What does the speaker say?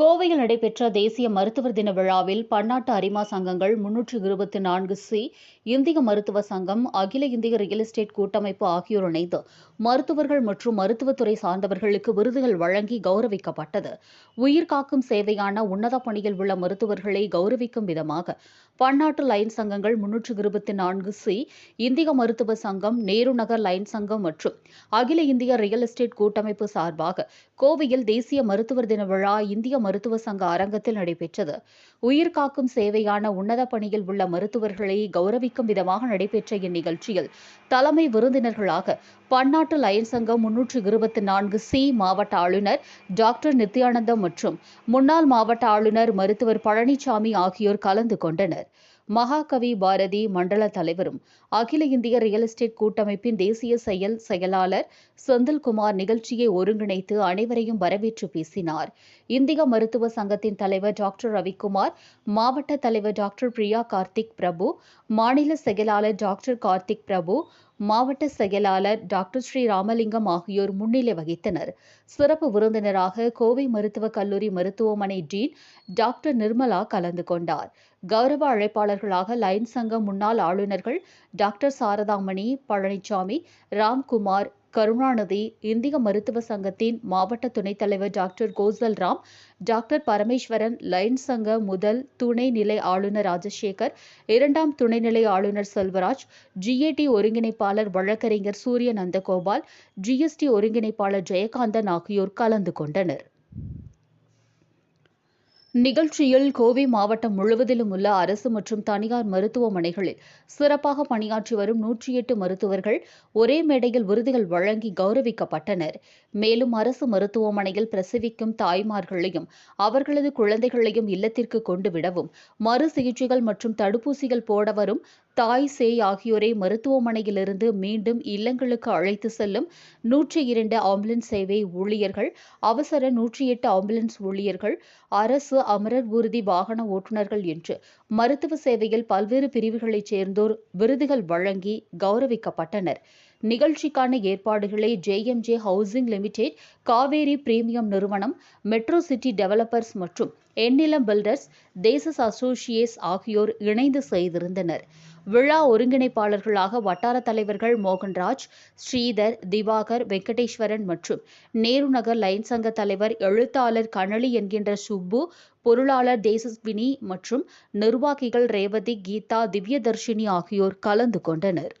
கோவையில் நடைபெற்ற தேசிய மருத்துவர் தின விழாவில் பன்னாட்டு அரிமா சங்கங்கள் முன்னூற்று இருபத்தி நான்கு சி இந்திய மருத்துவ சங்கம் அகில இந்திய ரியல் எஸ்டேட் கூட்டமைப்பு ஆகியோர் இணைந்து மருத்துவர்கள் மற்றும் மருத்துவத்துறை சார்ந்தவர்களுக்கு விருதுகள் வழங்கி கௌரவிக்கப்பட்டது. உயிர்காக்கும் சேவையான உன்னத பணியில் உள்ள மருத்துவர்களை கௌரவிக்கும் விதமாக பன்னாட்டு லைன் சங்கங்கள் முன்னூற்று இருபத்தி நான்கு சி இந்திய மருத்துவ சங்கம் நேரு நகர் லைன் சங்கம் மற்றும் அகில இந்திய ரியல் எஸ்டேட் கூட்டமைப்பு சார்பாக கோவையில் தேசிய மருத்துவர் தின விழா இந்திய மருத்துவ சங்க அரங்கத்தில் நடைபெற்றது. உயிர் காக்கும் சேவையான உன்னத பணியில் உள்ள மருத்துவர்களை கௌரவிக்கும் விதமாக நடைபெற்ற இந்நிகழ்ச்சியில் தலைமை விருந்தினர்களாக பன்னாட்டு லயன் சங்கம் முன்னூற்று இருபத்தி நான்கு சி மாவட்ட ஆளுநர் டாக்டர் நித்யானந்தம் மற்றும் முன்னாள் மாவட்ட ஆளுநர் மருத்துவர் பழனிசாமி ஆகியோர் கலந்து கொண்டனர். மகாகவி பாரதி மண்டல தலைவரும் அகில இந்திய ரியல் எஸ்டேட் கூட்டமைப்பின் தேசிய செயல் செயலாளர் செந்தில்குமார் நிகழ்ச்சியை ஒருங்கிணைத்து அனைவரையும் வரவேற்று பேசினார். இந்திய மருத்துவ சங்கத்தின் தலைவர் டாக்டர் ரவிக்குமார் மாவட்ட தலைவர் டாக்டர் பிரியா கார்த்திக் பிரபு மாநில செயலாளர் டாக்டர் கார்த்திக் பிரபு மாவட்ட செயலாளர் டாக்டர் ஸ்ரீ ராமலிங்கம் ஆகியோர் முன்னிலை வகித்தனர். சிறப்பு விருந்தினராக கோவை மருத்துவக் கல்லூரி மருத்துவமனை டீன் டாக்டர் நிர்மலா கலந்து கொண்டார். கௌரவ அழைப்பாளர்களாக லைன் சங்க முன்னாள் ஆளுநர்கள் டாக்டர் சாரதாமணி பழனிசாமி ராம்குமார் கருணாநிதி இந்திய மருத்துவ சங்கத்தின் மாவட்ட துணைத் தலைவர் doctor Kosal Ram doctor Parameswaran lion சங்க முதல் துணைநிலை ஆளுநர் ராஜசேகர் இரண்டாம் துணைநிலை ஆளுநர் செல்வராஜ் ஜிஏடி ஒருங்கிணைப்பாளர் வழக்கறிஞர் சூரிய நந்தகோபால் ஜிஎஸ்டி ஒருங்கிணைப்பாளர் ஜெயகாந்தன் ஆகியோர் கலந்து கொண்டனர். நிகழ்ச்சியில் கோவை மாவட்டம் முழுவதிலும் உள்ள அரசு மற்றும் தனியார் மருத்துவமனைகளில் சிறப்பாக பணியாற்றி வரும் நூற்றி எட்டு மருத்துவர்கள் ஒரே மேடையில் விருதுகள் வழங்கி கௌரவிக்கப்பட்டனர். மேலும் அரசு மருத்துவமனையில் பிரசவிக்கும் தாய்மார்களையும் அவர்களது குழந்தைகளையும் இல்லத்திற்கு கொண்டு விடவும் மறு சிகிச்சைகள் மற்றும் தடுப்பூசிகள் போட வரும் தாய் சேய் ஆகியோரை மருத்துவமனையிலிருந்து மீண்டும் இல்லங்களுக்கு அழைத்து செல்லும் நூற்றி இரண்டு ஆம்புலன்ஸ் சேவை ஊழியர்கள் அவசர நூற்றி எட்டு ஆம்புலன்ஸ் ஊழியர்கள் அரசு அமரர் ஊர்தி வாகன ஓட்டுநர்கள் என்று மருத்துவ சேவையில் பல்வேறு பிரிவுகளைச் சேர்ந்தோர் விருதுகள் வழங்கி கௌரவிக்கப்பட்டனர். நிகழ்ச்சிக்கான ஏற்பாடுகளை JMJ housing limited Kaveri premium நிறுவனம் மெட்ரோ சிட்டி டெவலப்பர்ஸ் மற்றும் எண்ணிலம் பில்டர்ஸ் தேசஸ் அசோசியேட்ஸ் ஆகியோர் இணைந்து செய்திருந்தனர். விழா ஒருங்கிணைப்பாளர்களாக வட்டார தலைவர்கள் மோகன்ராஜ் ஸ்ரீதர் திவாகர் வெங்கடேஸ்வரன் மற்றும் நேரு நகர் லைன் சங்க தலைவர் எழுத்தாளர் கனளி என்கின்ற சுப்பு பொருளாளர் தேசஸ்வினி மற்றும் நிர்வாகிகள் ரேவதி கீதா திவ்யதர்ஷினி ஆகியோர் கலந்து கொண்டனர்.